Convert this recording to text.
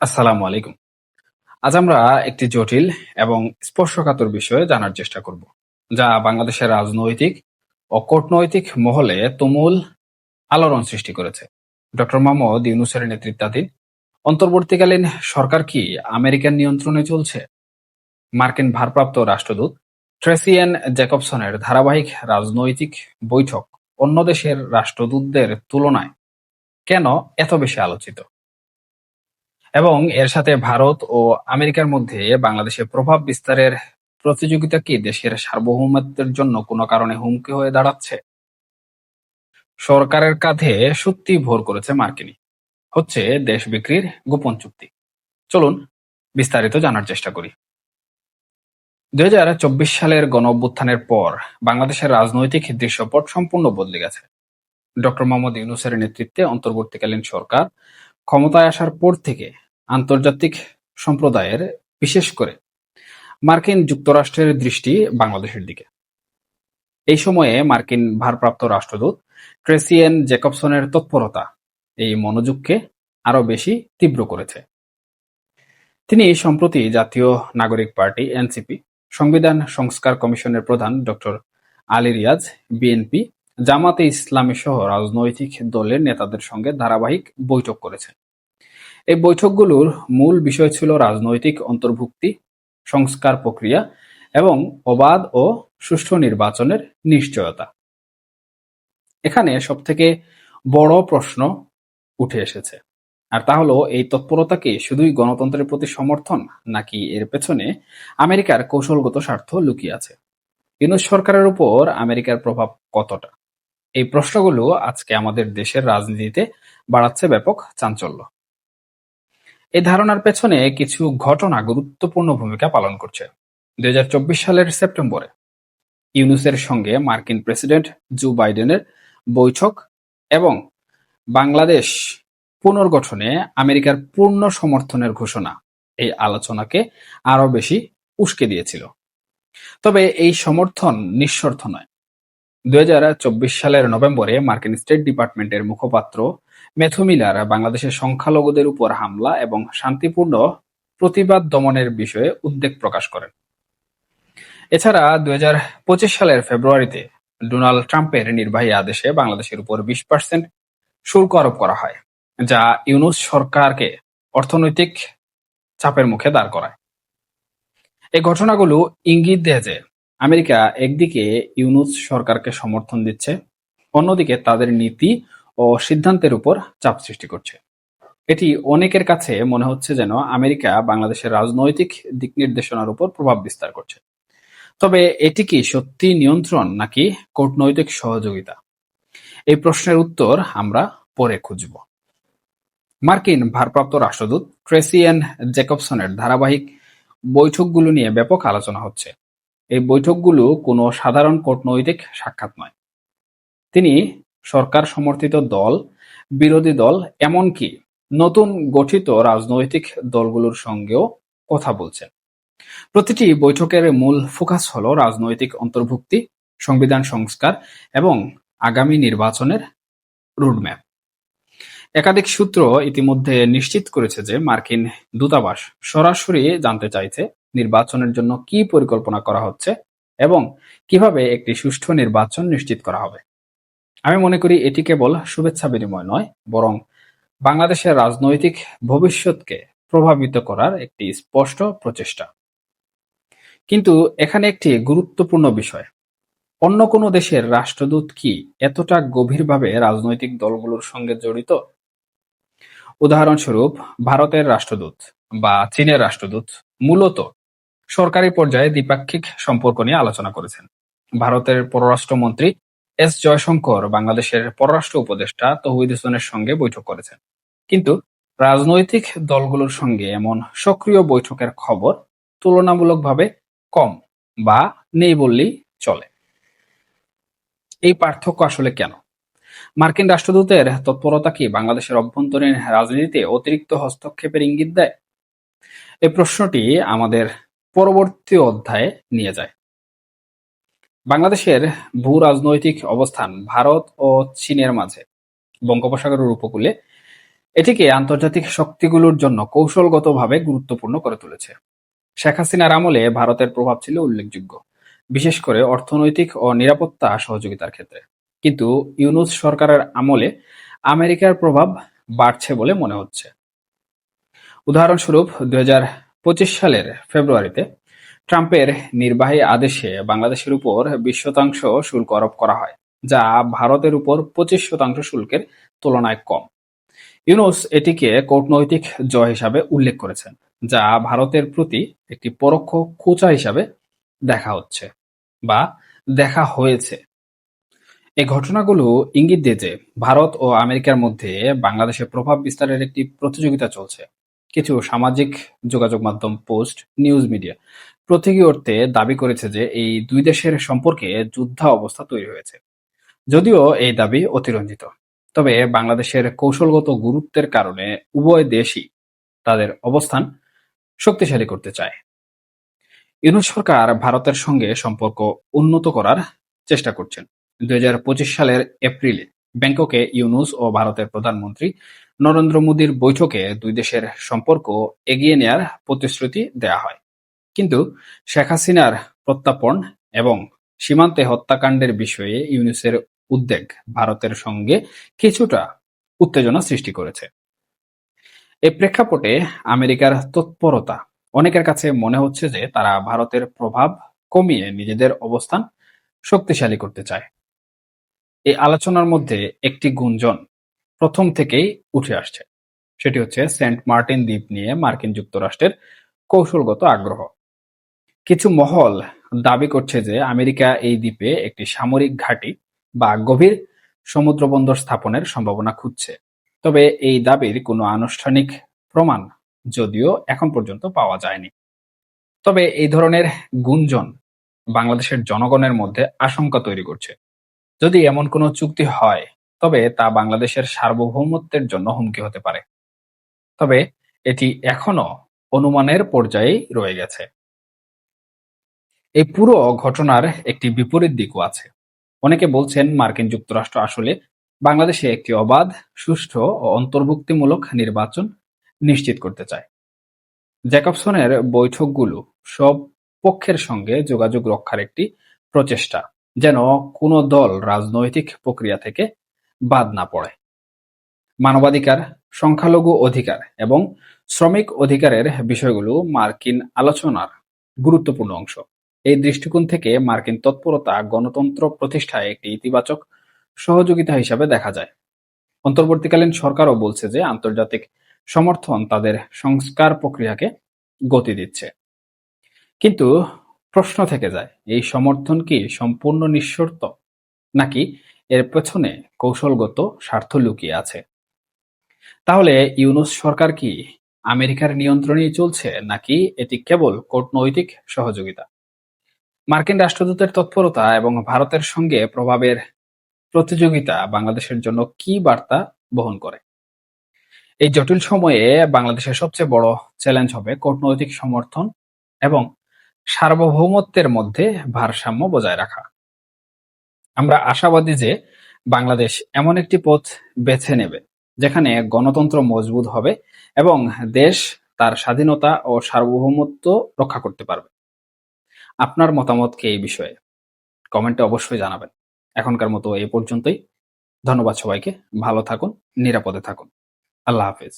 আসসালামু আলাইকুম। আজ আমরা একটি জটিল এবং স্পর্শকাতর বিষয়ে জানার চেষ্টা করব, যা বাংলাদেশের রাজনৈতিক ও কূটনৈতিক মহলে তুমুল আলোড়ন সৃষ্টি করেছে। ডক্টর মোহাম্মদ ইউনুসের নেতৃত্বাধীন অন্তর্বর্তীকালীন সরকার কি আমেরিকান নিয়ন্ত্রণে চলছে? মার্কিন ভারপ্রাপ্ত রাষ্ট্রদূত ট্রেসিয়ান জ্যাকবসনের ধারাবাহিক রাজনৈতিক বৈঠক অন্য দেশের রাষ্ট্রদূতদের তুলনায় কেন এত বেশি আলোচিত? এবং এর সাথে ভারত ও আমেরিকার মধ্যে বাংলাদেশের প্রভাব বিস্তারের প্রতিযোগিতা কি দেশের সার্বভৌমত্বের জন্য কোনো কারণে হুমকি হয়ে দাঁড়াচ্ছে? সরকারের কাঁধে সত্যি ভোর করেছে মার্কিনি। হচ্ছে দেশ বিক্রির গোপন চুক্তি। চলুন বিস্তারিত জানার চেষ্টা করি। দু হাজার চব্বিশ সালের গণ অভ্যুত্থানের পর বাংলাদেশের রাজনৈতিক দৃশ্যপট সম্পূর্ণ বদলে গেছে। ডক্টর মোহাম্মদ ইউনুসের নেতৃত্বে অন্তর্বর্তীকালীন সরকার ক্ষমতায় আসার পর থেকে আন্তর্জাতিক সম্প্রদায়ের, বিশেষ করে মার্কিন যুক্তরাষ্ট্রের দৃষ্টি বাংলাদেশের দিকে। এই সময়ে মার্কিন ভারপ্রাপ্ত রাষ্ট্রদূত ট্রেসিয়েন জ্যাকবসনের তৎপরতা এই মনোযোগকে আরও বেশি তীব্র করেছে। তিনি সম্প্রতি জাতীয় নাগরিক পার্টি এনসিপি, সংবিধান সংস্কার কমিশনের প্রধান ডক্টর আলী রিয়াজ, বিএনপি, জামাতে ইসলামী সহ রাজনৈতিক দলের নেতাদের সঙ্গে ধারাবাহিক বৈঠক করেছেন। এই বৈঠকগুলোর মূল বিষয় ছিল রাজনৈতিক অন্তর্ভুক্তি, সংস্কার প্রক্রিয়া এবং অবাধ ও সুষ্ঠু নির্বাচনের নিশ্চয়তা। এখানে সবথেকে বড় প্রশ্ন উঠে এসেছে, আর তা হলো এই তৎপরতাকে শুধুই গণতন্ত্রের প্রতি সমর্থন নাকি এর পেছনে আমেরিকার কৌশলগত স্বার্থ লুকিয়ে আছে? ইউনুস সরকারের উপর আমেরিকার প্রভাব কতটা? এই প্রশ্নগুলো আজকে আমাদের দেশের রাজনীতিতে বাড়াচ্ছে ব্যাপক চাঞ্চল্য। এই ধারণার পেছনে কিছু ঘটনা গুরুত্বপূর্ণ ভূমিকা পালন করছে। দুই হাজার চব্বিশ সালের সেপ্টেম্বরে ইউনুসের সঙ্গে মার্কিন প্রেসিডেন্ট জো বাইডেনের বৈঠক এবং বাংলাদেশ পুনর্গঠনে আমেরিকার পূর্ণ সমর্থনের ঘোষণা এই আলোচনাকে আরও বেশি উস্কে দিয়েছিল। তবে এই সমর্থন নিঃশর্ত নয়। দুই সালের নভেম্বরে মার্কিন স্টেট ডিপার্টমেন্টের মুখপাত্র ম্যাথু মিলার বাংলাদেশের সংখ্যালঘুদের উপর হামলা এবং শান্তিপূর্ণ প্রতিবাদ দমনের বিষয়ে উদ্বেগ প্রকাশ করেন। এছাড়া দুই হাজার পঁচিশ সালের ফেব্রুয়ারিতে ডোনাল্ড ট্রাম্পের নির্বাহী আদেশে বাংলাদেশের উপর বিশ পার্সেন্ট শুল্ক আরোপ করা হয়, যা ইউনুস সরকারকে অর্থনৈতিক চাপের মুখে দাঁড় করায়। এই ঘটনাগুলো ইঙ্গিত দেয় যে আমেরিকা একদিকে ইউনুস সরকারকে সমর্থন দিচ্ছে, অন্যদিকে তাদের নীতি ও সিদ্ধান্তের উপর চাপ সৃষ্টি করছে। এটি অনেকের কাছে মনে হচ্ছে যেন আমেরিকা বাংলাদেশের রাজনৈতিক দিকনির্দেশনার উপর প্রভাব বিস্তার করছে। তবে এটি কি সত্যি নিয়ন্ত্রণ নাকি কূটনৈতিক সহযোগিতা? এই প্রশ্নের উত্তর আমরা পরে খুঁজব। মার্কিন ভারপ্রাপ্ত রাষ্ট্রদূত ট্রেসি ট্রেসিয়েন জ্যাকবসনের ধারাবাহিক বৈঠকগুলো নিয়ে ব্যাপক আলোচনা হচ্ছে। এই বৈঠকগুলো কোনো সাধারণ কূটনৈতিক সাক্ষাৎ নয়। তিনি সরকার সমর্থিত দল, বিরোধী দল এমনকি নতুন গঠিত রাজনৈতিক দলগুলোর সঙ্গেও কথা বলছেন। প্রতিটি বৈঠকের মূল ফোকাস হল রাজনৈতিক অন্তর্ভুক্তি, সংবিধান সংস্কার এবং আগামী নির্বাচনের রুটম্যাপ। একাধিক সূত্র ইতিমধ্যে নিশ্চিত করেছে যে মার্কিন দূতাবাস সরাসরি জানতে চাইছে নির্বাচনের জন্য কি পরিকল্পনা করা হচ্ছে এবং কীভাবে একটি সুষ্ঠু নির্বাচন নিশ্চিত করা হবে। আমি মনে করি এটি কেবল শুভেচ্ছা বিনিময় নয়, বরং বাংলাদেশের রাজনৈতিক ভবিষ্যৎকে প্রভাবিত করার একটি স্পষ্ট প্রচেষ্টা। কিন্তু এখানে একটি গুরুত্বপূর্ণ বিষয়, অন্য কোনো দেশের রাষ্ট্রদূত কি এতটা গভীরভাবে রাজনৈতিক দলগুলোর সঙ্গে জড়িত? উদাহরণস্বরূপ, ভারতের রাষ্ট্রদূত বা চীনের রাষ্ট্রদূত মূলত সরকারি পর্যায়ে দ্বিপাক্ষিক সম্পর্ক নিয়ে আলোচনা করেছেন। ভারতের পররাষ্ট্রমন্ত্রী এস জয়শঙ্কর বাংলাদেশের পররাষ্ট্র উপদেষ্টা তৌহিদ হোসেনের সঙ্গে বৈঠক করেছেন। কিন্তু রাজনৈতিক দলগুলোর সঙ্গে এমন সক্রিয় বৈঠকের খবর তুলনামূলকভাবে কম বা নেই বললেই চলে। এই পার্থক্য আসলে কেন? মার্কিন রাষ্ট্রদূতের তৎপরতা কি বাংলাদেশের অভ্যন্তরীণ রাজনীতিতে অতিরিক্ত হস্তক্ষেপের ইঙ্গিত দেয়? এই প্রশ্নটি আমাদের পরবর্তী অধ্যায়ে নিয়ে যায়। বাংলাদেশের ভূ-রাজনৈতিক অবস্থান ভারত ও চীনের মাঝে বঙ্গোপসাগরের উপকূলে এটিকে আন্তর্জাতিক শক্তিগুলোর জন্য কৌশলগতভাবে গুরুত্বপূর্ণ করে তুলেছে। শেখ হাসিনার আমলে ভারতের প্রভাব ছিল উল্লেখযোগ্য, বিশেষ করে অর্থনৈতিক ও নিরাপত্তা সহযোগিতার ক্ষেত্রে। কিন্তু ইউনুস সরকারের আমলে আমেরিকার প্রভাব বাড়ছে বলে মনে হচ্ছে। উদাহরণস্বরূপ দুই হাজার পঁচিশ সালের ফেব্রুয়ারিতে ট্রাম্পের নির্বাহী আদেশে বাংলাদেশের উপর বিশ শতাংশ শুল্ক আরোপ করা হয়, যা ভারতের উপর পঁচিশ শতাংশ শুল্কের তুলনায় কম। ইউনুস এটিকে কূটনৈতিক জয় হিসাবে উল্লেখ করেছেন, যা ভারতের প্রতি একটি পরোক্ষ খোঁচা হিসাবে দেখা হচ্ছে বা দেখা হয়েছে। এই ঘটনাগুলো ইঙ্গিত দিয়ে যে ভারত ও আমেরিকার মধ্যে বাংলাদেশে প্রভাব বিস্তারের একটি প্রতিযোগিতা চলছে। কিছু সামাজিক যোগাযোগ মাধ্যম, পোস্ট, নিউজ মিডিয়া প্রতীকী অর্থে দাবি করেছে যে এই দুই দেশের সম্পর্কে যুদ্ধা অবস্থা তৈরি হয়েছে। যদিও এই দাবি অতিরঞ্জিত। তবে বাংলাদেশের কৌশলগত গুরুত্বের কারণে উভয় দেশই তাদের অবস্থান শক্তিশালী করতে চায়। ইউনুস সরকার ভারতের সঙ্গে সম্পর্ক উন্নত করার চেষ্টা করছেন। দুই হাজার পঁচিশ সালের এপ্রিলে ব্যাংককে ইউনুস ও ভারতের প্রধানমন্ত্রী নরেন্দ্র মোদীর বৈঠকে দুই দেশের সম্পর্ক এগিয়ে নেয়ার প্রতিশ্রুতি দেয়া হয়। কিন্তু শেখ হাসিনার প্রত্যাপন এবং সীমান্তে হত্যাকাণ্ডের বিষয়ে ইউনুসের উদ্বেগ ভারতের সঙ্গে কিছুটা উত্তেজনা সৃষ্টি করেছে। এ প্রেক্ষাপটে আমেরিকার তৎপরতা, অনেকের কাছে মনে হচ্ছে যে তারা ভারতের প্রভাব কমিয়ে নিজেদের অবস্থান শক্তিশালী করতে চায়। এই আলোচনার মধ্যে একটি গুঞ্জন প্রথম থেকেই উঠে আসছে। সেটি হচ্ছে সেন্ট মার্টিন দ্বীপ নিয়ে মার্কিন যুক্তরাষ্ট্রের কৌশলগত আগ্রহ। কিছু মহল দাবি করছে যে আমেরিকা এই দ্বীপে একটি সামরিক ঘাঁটি বা গভীর সমুদ্রবন্দর স্থাপনের সম্ভাবনা খুঁজছে। তবে এই দাবির কোনো আনুষ্ঠানিক প্রমাণ যদিও এখন পর্যন্ত পাওয়া যায়নি। তবে এই ধরনের গুঞ্জন বাংলাদেশের জনগণের মধ্যে আশঙ্কা তৈরি করছে। যদি এমন কোনো চুক্তি হয়, তবে তা বাংলাদেশের সার্বভৌমত্বের জন্য হুমকি হতে পারে। তবে এটি এখনও অনুমানের পর্যায়েই রয়ে গেছে। এই পুরো ঘটনার একটি বিপরীত দিকও আছে। অনেকে বলছেন মার্কিন যুক্তরাষ্ট্র আসলে বাংলাদেশে একটি অবাধ, সুষ্ঠু ও অন্তর্ভুক্তিমূলক নির্বাচন নিশ্চিত করতে চায়। জ্যাকবসনের বৈঠকগুলো সব পক্ষের সঙ্গে যোগাযোগ রক্ষার একটি প্রচেষ্টা। যেন কোনো দল রাজনৈতিক প্রক্রিয়া থেকে বাদ না পড়ে। মানবাধিকার, সংখ্যালঘু অধিকার এবং শ্রমিক অধিকারের বিষয়গুলো মার্কিন আলোচনার গুরুত্বপূর্ণ অংশ। এই দৃষ্টিকোণ থেকে মার্কিন তৎপরতা গণতন্ত্র প্রতিষ্ঠায় একটি ইতিবাচক সহযোগিতা হিসাবে দেখা যায়। অন্তর্বর্তীকালীন সরকারও বলছে যে আন্তর্জাতিক সমর্থন তাদের সংস্কার প্রক্রিয়াকে গতি দিচ্ছে। কিন্তু প্রশ্ন থেকে যায়, এই সমর্থন কি সম্পূর্ণ নিঃশর্ত? নাকি এর পেছনে কৌশলগত স্বার্থ লুকিয়ে আছে? তাহলে ইউনুস সরকার কি আমেরিকার নিয়ন্ত্রণেই চলছে, নাকি এটি কেবল কূটনৈতিক সহযোগিতা? মার্কিন রাষ্ট্রদূতের তৎপরতা এবং ভারতের সঙ্গে প্রভাবের প্রতিযোগিতা বাংলাদেশের জন্য কি বার্তা বহন করে? এই জটিল সময়ে বাংলাদেশের সবচেয়ে বড় চ্যালেঞ্জ হবে কূটনৈতিক সমর্থন এবং সার্বভৌমত্বের মধ্যে ভারসাম্য বজায় রাখা। আমরা আশাবাদী যে বাংলাদেশ এমন একটি পথ বেছে নেবে, যেখানে গণতন্ত্র মজবুত হবে এবং দেশ তার স্বাধীনতা ও সার্বভৌমত্ব রক্ষা করতে পারবে। আপনার মতামত কি এই বিষয়ে? কমেন্টে অবশ্যই জানাবেন। এখনকার মতো এই পর্যন্তই। ধন্যবাদ সবাইকে। ভালো থাকুন, নিরাপদে থাকুন। আল্লাহ হাফিজ।